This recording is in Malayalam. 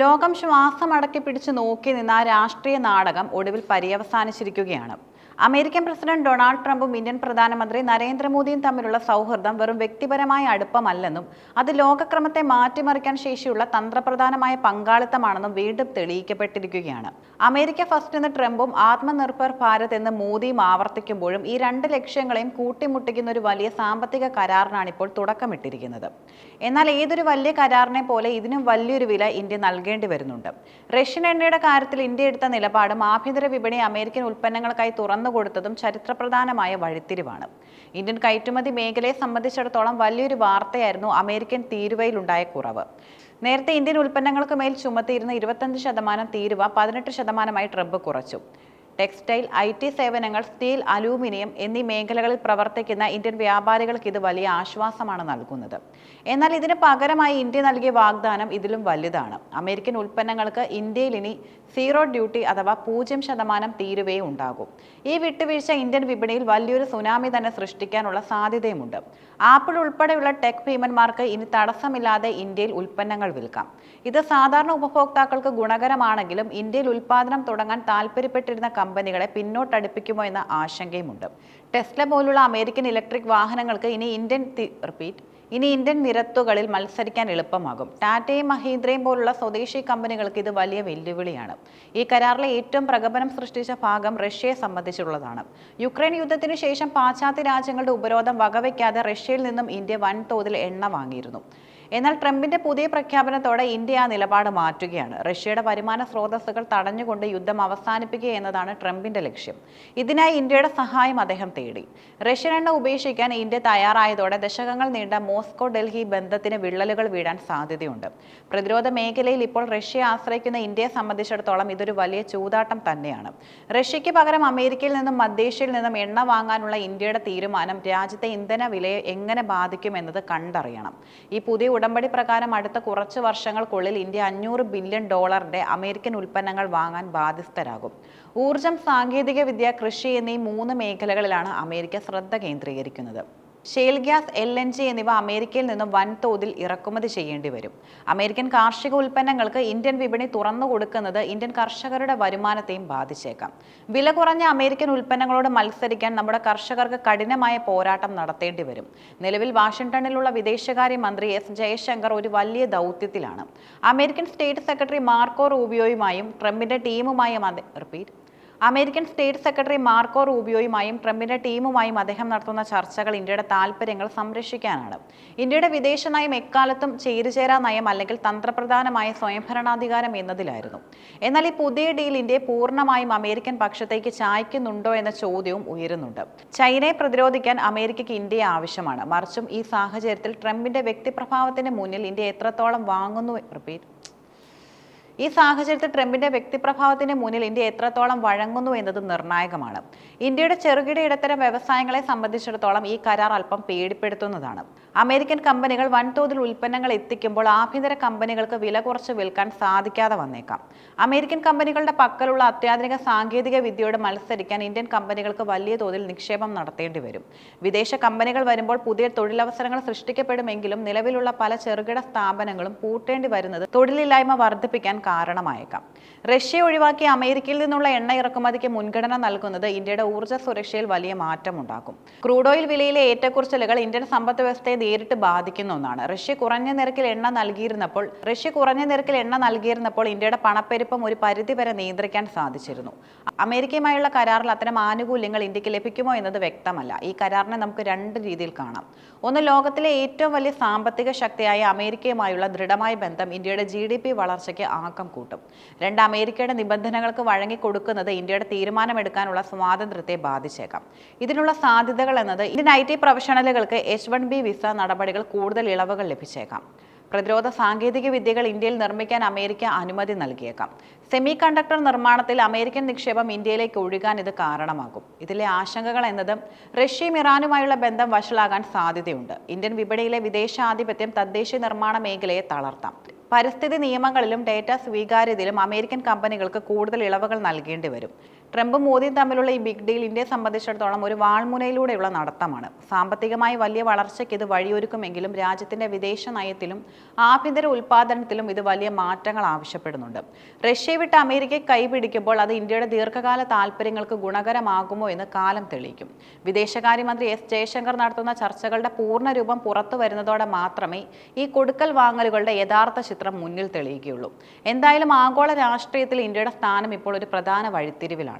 ലോകം ശ്വാസം അടക്കി പിടിച്ച് നോക്കി നിന്ന ആ രാഷ്ട്രീയ നാടകം ഒടുവിൽ പര്യവസാനിച്ചിരിക്കുകയാണ്. അമേരിക്കൻ പ്രസിഡന്റ് ഡൊണാൾഡ് ട്രംപും ഇന്ത്യൻ പ്രധാനമന്ത്രി നരേന്ദ്രമോദിയും തമ്മിലുള്ള സൗഹൃദം വെറും വ്യക്തിപരമായ അടുപ്പമല്ലെന്നും അത് ലോകക്രമത്തെ മാറ്റിമറിക്കാൻ ശേഷിയുള്ള തന്ത്രപ്രധാനമായ പങ്കാളിത്തമാണെന്നും വീണ്ടും തെളിയിക്കപ്പെട്ടിരിക്കുകയാണ്. അമേരിക്ക ഫസ്റ്റ് എന്ന ട്രംപും ആത്മനിർഭർ ഭാരത് എന്ന് മോദിയും ആവർത്തിക്കുമ്പോഴും ഈ രണ്ട് ലക്ഷ്യങ്ങളെയും കൂട്ടിമുട്ടിക്കുന്ന ഒരു വലിയ സാമ്പത്തിക കരാറിനാണ് ഇപ്പോൾ തുടക്കമിട്ടിരിക്കുന്നത്. എന്നാൽ ഏതൊരു വലിയ കരാറിനെ പോലെ ഇതിനും വലിയൊരു വില ഇന്ത്യ നൽകേണ്ടി വരുന്നുണ്ട്. റഷ്യൻ എണ്ണയുടെ കാര്യത്തിൽ ഇന്ത്യ എടുത്ത നിലപാടും ആഭ്യന്തര വിപണി അമേരിക്കൻ ഉൽപ്പന്നങ്ങൾക്കായി തുറന്നുകൊടുത്തതും ചരിത്രപ്രധാനമായ വഴിത്തിരിവാണ്. ഇന്ത്യൻ കയറ്റുമതി മേഖലയെ സംബന്ധിച്ചിടത്തോളം വലിയൊരു വാർത്തയായിരുന്നു അമേരിക്കൻ തീരുവയിലുണ്ടായ കുറവ്. നേരത്തെ ഇന്ത്യൻ ഉൽപ്പന്നങ്ങൾക്ക് മേൽ ചുമത്തിയിരുന്ന ഇരുപത്തഞ്ച് ശതമാനം തീരുവ പതിനെട്ട് ശതമാനമായി ട്രംപ് കുറച്ചു. ടെക്സ്റ്റൈൽ ഐ ടി സേവനങ്ങൾ സ്റ്റീൽ അലൂമിനിയം എന്നീ മേഖലകളിൽ പ്രവർത്തിക്കുന്ന ഇന്ത്യൻ വ്യാപാരികൾക്ക് ഇത് വലിയ ആശ്വാസമാണ് നൽകുന്നത്. എന്നാൽ ഇതിന് പകരമായി ഇന്ത്യ നൽകിയ വാഗ്ദാനം ഇതിലും വലുതാണ്. അമേരിക്കൻ ഉൽപ്പന്നങ്ങൾക്ക് ഇന്ത്യയിൽ ഇനി സീറോ ഡ്യൂട്ടി അഥവാ പൂജ്യം ശതമാനം തീരുവേ ഉണ്ടാകും. ഈ വിട്ടുവീഴ്ച ഇന്ത്യൻ വിപണിയിൽ വലിയൊരു സുനാമി തന്നെ സൃഷ്ടിക്കാനുള്ള സാധ്യതയുമുണ്ട്. ആപ്പിൾ ഉൾപ്പെടെയുള്ള ടെക് ഭീമന്മാർക്ക് ഇനി തടസ്സമില്ലാതെ ഇന്ത്യയിൽ ഉൽപ്പന്നങ്ങൾ വിൽക്കാം. ഇത് സാധാരണ ഉപഭോക്താക്കൾക്ക് ഗുണകരമാണെങ്കിലും ഇന്ത്യയിൽ ഉൽപ്പാദനം തുടങ്ങാൻ താല്പര്യപ്പെട്ടിരുന്ന കമ്പനികളെ പിന്നോട്ടടുപ്പിക്കുമോ എന്ന ആശങ്കയുമുണ്ട്. ടെസ്ല പോലുള്ള അമേരിക്കൻ ഇലക്ട്രിക് വാഹനങ്ങൾക്ക് ഇനി ഇന്ത്യൻ റിപ്പീറ്റ് ഇനി ഇന്ത്യൻ നിരത്തുകളിൽ മത്സരിക്കാൻ എളുപ്പമാകും. ടാറ്റയും മഹീന്ദ്രയും പോലുള്ള സ്വദേശി കമ്പനികൾക്ക് ഇത് വലിയ വെല്ലുവിളിയാണ്. ഈ കരാറിലെ ഏറ്റവും പ്രകമ്പനം സൃഷ്ടിച്ച ഭാഗം റഷ്യയെ സംബന്ധിച്ചുള്ളതാണ്. യുക്രൈൻ യുദ്ധത്തിന് ശേഷം പാശ്ചാത്യ രാജ്യങ്ങളുടെ ഉപരോധം വകവയ്ക്കാതെ റഷ്യയിൽ നിന്നും ഇന്ത്യ വൻതോതിൽ എണ്ണ വാങ്ങിയിരുന്നു. എന്നാൽ ട്രംപിന്റെ പുതിയ പ്രഖ്യാപനത്തോടെ ഇന്ത്യ ആ നിലപാട് മാറ്റുകയാണ്. റഷ്യയുടെ വരുമാന സ്രോതസ്സുകൾ തടഞ്ഞുകൊണ്ട് യുദ്ധം അവസാനിപ്പിക്കുക എന്നതാണ് ട്രംപിന്റെ ലക്ഷ്യം. ഇതിനായി ഇന്ത്യയുടെ സഹായം അദ്ദേഹം തേടി. റഷ്യൻ എണ്ണ ഉപേക്ഷിക്കാൻ ഇന്ത്യ തയ്യാറായതോടെ ദശകങ്ങൾ നീണ്ട മോസ്കോ ഡൽഹി ബന്ധത്തിന് വിള്ളലുകൾ വീഴാൻ സാധ്യതയുണ്ട്. പ്രതിരോധ മേഖലയിൽ ഇപ്പോൾ റഷ്യ ആശ്രയിക്കുന്ന ഇന്ത്യയെ സംബന്ധിച്ചിടത്തോളം ഇതൊരു വലിയ ചൂതാട്ടം തന്നെയാണ്. റഷ്യയ്ക്ക് പകരം അമേരിക്കയിൽ നിന്നും മധ്യേഷ്യയിൽ നിന്നും എണ്ണ വാങ്ങാനുള്ള ഇന്ത്യയുടെ തീരുമാനം രാജ്യത്തെ ഇന്ധന വിലയെ എങ്ങനെ ബാധിക്കുമെന്നത് കണ്ടറിയണം. ഈ പുതിയ ഉടമ്പടി പ്രകാരം അടുത്ത കുറച്ച് വർഷങ്ങൾക്കുള്ളിൽ ഇന്ത്യ അഞ്ഞൂറ് ബില്യൺ ഡോളറിന്റെ അമേരിക്കൻ ഉൽപ്പന്നങ്ങൾ വാങ്ങാൻ ബാധ്യസ്ഥരാകും. ഊർജം സാങ്കേതികവിദ്യ കൃഷി എന്നീ മൂന്ന് മേഖലകളിലാണ് അമേരിക്ക ശ്രദ്ധ കേന്ദ്രീകരിക്കുന്നത്. Shale gas L N G എന്നിവ അമേരിക്കയിൽ നിന്നും വൻതോതിൽ ഇറക്കുമതി ചെയ്യേണ്ടി വരും. അമേരിക്കൻ കാർഷിക ഉൽപ്പന്നങ്ങൾക്ക് ഇന്ത്യൻ വിപണി തുറന്നു കൊടുക്കുന്നത് ഇന്ത്യൻ കർഷകരുടെ വരുമാനത്തെയും ബാധിച്ചേക്കാം. വില കുറഞ്ഞ അമേരിക്കൻ ഉൽപ്പന്നങ്ങളോട് മത്സരിക്കാൻ നമ്മുടെ കർഷകർക്ക് കഠിനമായ പോരാട്ടം നടത്തേണ്ടി വരും. നിലവിൽ വാഷിംഗ്ടണിലുള്ള വിദേശകാര്യ മന്ത്രി എസ് ജയശങ്കർ ഒരു വലിയ ദൗത്യത്തിലാണ്. അമേരിക്കൻ സ്റ്റേറ്റ് സെക്രട്ടറി മാർക്കോ റൂബിയോയുമായും ട്രംപിന്റെ ടീമുമായും repeat. American state secretary Marco റൂബിയോയുമായും ട്രംപിന്റെ ടീമുമായും അദ്ദേഹം നടത്തുന്ന ചർച്ചകൾ ഇന്ത്യയുടെ താൽപ്പര്യങ്ങൾ സംരക്ഷിക്കാനാണ്. ഇന്ത്യയുടെ വിദേശ നയം എക്കാലത്തും ചേരുചേരാ നയം അല്ലെങ്കിൽ തന്ത്രപ്രധാനമായ സ്വയംഭരണാധികാരം എന്നതിലായിരുന്നു. എന്നാൽ ഈ പുതിയ ഡീൽ ഇന്ത്യയെ പൂർണമായും അമേരിക്കൻ പക്ഷത്തേക്ക് ചായ്ക്കുന്നുണ്ടോ എന്ന ചോദ്യവും ഉയരുന്നുണ്ട്. ചൈനയെ പ്രതിരോധിക്കാൻ അമേരിക്കയ്ക്ക് ഇന്ത്യയെ ആവശ്യമാണ്. മറിച്ചും ഈ സാഹചര്യത്തിൽ ട്രംപിന്റെ വ്യക്തിപ്രഭാവത്തിന് മുന്നിൽ ഇന്ത്യ എത്രത്തോളം വാങ്ങുന്നു റിപ്പീറ്റ്? ഈ സാഹചര്യത്തിൽ ട്രംപിന്റെ വ്യക്തിപ്രഭാവത്തിന് മുന്നിൽ ഇന്ത്യ എത്രത്തോളം വഴങ്ങുന്നു എന്നത് നിർണായകമാണ്. ഇന്ത്യയുടെ ചെറുകിട ഇടത്തരം വ്യവസായങ്ങളെ സംബന്ധിച്ചിടത്തോളം ഈ കരാർ അല്പം പേടിപ്പെടുത്തുന്നതാണ്. അമേരിക്കൻ കമ്പനികൾ വൻതോതിൽ ഉൽപ്പന്നങ്ങൾ എത്തിക്കുമ്പോൾ ആഭ്യന്തര കമ്പനികൾക്ക് വില കുറച്ച് വിൽക്കാൻ സാധിക്കാതെ വന്നേക്കാം. അമേരിക്കൻ കമ്പനികളുടെ പക്കലുള്ള അത്യാധുനിക സാങ്കേതിക വിദ്യയോട് മത്സരിക്കാൻ ഇന്ത്യൻ കമ്പനികൾക്ക് വലിയ തോതിൽ നിക്ഷേപം നടത്തേണ്ടി വരും. വിദേശ കമ്പനികൾ വരുമ്പോൾ പുതിയ തൊഴിലവസരങ്ങൾ സൃഷ്ടിക്കപ്പെടുമെങ്കിലും നിലവിലുള്ള പല ചെറുകിട സ്ഥാപനങ്ങളും പൂട്ടേണ്ടി വരുന്നത് തൊഴിലില്ലായ്മ വർദ്ധിപ്പിക്കാൻ കാരണമായേക്കാം. റഷ്യ ഒഴിവാക്കി അമേരിക്കയിൽ നിന്നുള്ള എണ്ണ ഇറക്കുമതിക്ക് മുൻഗണന നൽകുന്നത് ഇന്ത്യയുടെ ഊർജ സുരക്ഷയിൽ വലിയ മാറ്റമുണ്ടാക്കും. ക്രൂഡ് ഓയിൽ വിലയിലെ ഏറ്റക്കുറച്ചിലുകൾ ഇന്ത്യൻ സമ്പദ് വ്യവസ്ഥയെ നേരിട്ട് ബാധിക്കുന്ന ഒന്നാണ്. റഷ്യ കുറഞ്ഞ നിരക്കിൽ എണ്ണ നൽകിയിരുന്നപ്പോൾ റഷ്യ കുറഞ്ഞ നിരക്കിൽ എണ്ണ നൽകിയിരുന്നപ്പോൾ ഇന്ത്യയുടെ പണപ്പെരുപ്പം ഒരു പരിധിവരെ നിയന്ത്രിക്കാൻ സാധിച്ചിരുന്നു. അമേരിക്കയുമായുള്ള കരാറിൽ അത്തരം ആനുകൂല്യങ്ങൾ ഇന്ത്യയ്ക്ക് ലഭിക്കുമോ എന്നത് വ്യക്തമല്ല. ഈ കരാറിനെ നമുക്ക് രണ്ട് രീതിയിൽ കാണാം. ഒന്ന് ലോകത്തിലെ ഏറ്റവും വലിയ സാമ്പത്തിക ശക്തിയായ അമേരിക്കയുമായുള്ള ദൃഢമായ ബന്ധം ഇന്ത്യയുടെ ജി ഡി പി വളർച്ചയ്ക്ക് ആക്കം കൂട്ടും. രണ്ട് അമേരിക്കയുടെ നിബന്ധനകൾക്ക് വഴങ്ങിക്കൊടുക്കുന്നത് ഇന്ത്യയുടെ തീരുമാനമെടുക്കാനുള്ള സ്വാതന്ത്ര്യത്തെ ബാധിച്ചേക്കാം. ഇതിനുള്ള സാധ്യതകൾ എന്നത് ഇന്ത്യൻ ഐ ടി പ്രൊഫഷണലുകൾക്ക് എച്ച് വൺ ബി വിസ നടപടികൾ കൂടുതൽ ഇളവുകൾ ലഭിച്ചേക്കാം. പ്രതിരോധ സാങ്കേതിക വിദ്യകൾ ഇന്ത്യയിൽ നിർമ്മിക്കാൻ അമേരിക്ക അനുമതി നൽകിയേക്കാം. സെമി കണ്ടക്ടർ നിർമ്മാണത്തിൽ അമേരിക്കൻ നിക്ഷേപം ഇന്ത്യയിലേക്ക് ഒഴുകാൻ ഇത് കാരണമാകും. ഇതിലെ ആശങ്കകൾ എന്നത് റഷ്യയും ഇറാനുമായുള്ള ബന്ധം വഷളാകാൻ സാധ്യതയുണ്ട്. ഇന്ത്യൻ വിപണിയിലെ വിദേശാധിപത്യം തദ്ദേശ നിർമ്മാണ മേഖലയെ തളർത്താം. പരിസ്ഥിതി നിയമങ്ങളിലും ഡേറ്റ സ്വീകാര്യതയിലും അമേരിക്കൻ കമ്പനികൾക്ക് കൂടുതൽ ഇളവുകൾ നൽകേണ്ടി വരും. ട്രംപും മോദിയും തമ്മിലുള്ള ഈ ബിഗ് ഡീൽ ഇന്ത്യയെ സംബന്ധിച്ചിടത്തോളം ഒരു വാൾമുനയിലൂടെയുള്ള നടത്തമാണ്. സാമ്പത്തികമായി വലിയ വളർച്ചയ്ക്ക് ഇത് വഴിയൊരുക്കുമെങ്കിലും രാജ്യത്തിന്റെ വിദേശ നയത്തിലും ആഭ്യന്തര ഉൽപാദനത്തിലും ഇത് വലിയ മാറ്റങ്ങൾ ആവശ്യപ്പെടുന്നുണ്ട്. റഷ്യ വിട്ട് അമേരിക്കയെ കൈപിടിക്കുമ്പോൾ അത് ഇന്ത്യയുടെ ദീർഘകാല താൽപ്പര്യങ്ങൾക്ക് ഗുണകരമാകുമോ എന്ന് കാലം തെളിയിക്കും. വിദേശകാര്യമന്ത്രി എസ് ജയശങ്കർ നടത്തുന്ന ചർച്ചകളുടെ പൂർണ രൂപം പുറത്തു വരുന്നതോടെ മാത്രമേ ഈ കൊടുക്കൽ വാങ്ങലുകളുടെ യഥാർത്ഥ ചിത്രം മുന്നിൽ തെളിയിക്കുകയുള്ളൂ എന്തായാലും ആഗോള രാഷ്ട്രീയത്തിൽ ഇന്ത്യയുടെ സ്ഥാനം ഇപ്പോൾ ഒരു പ്രധാന വഴിത്തിരിവിലാണ്.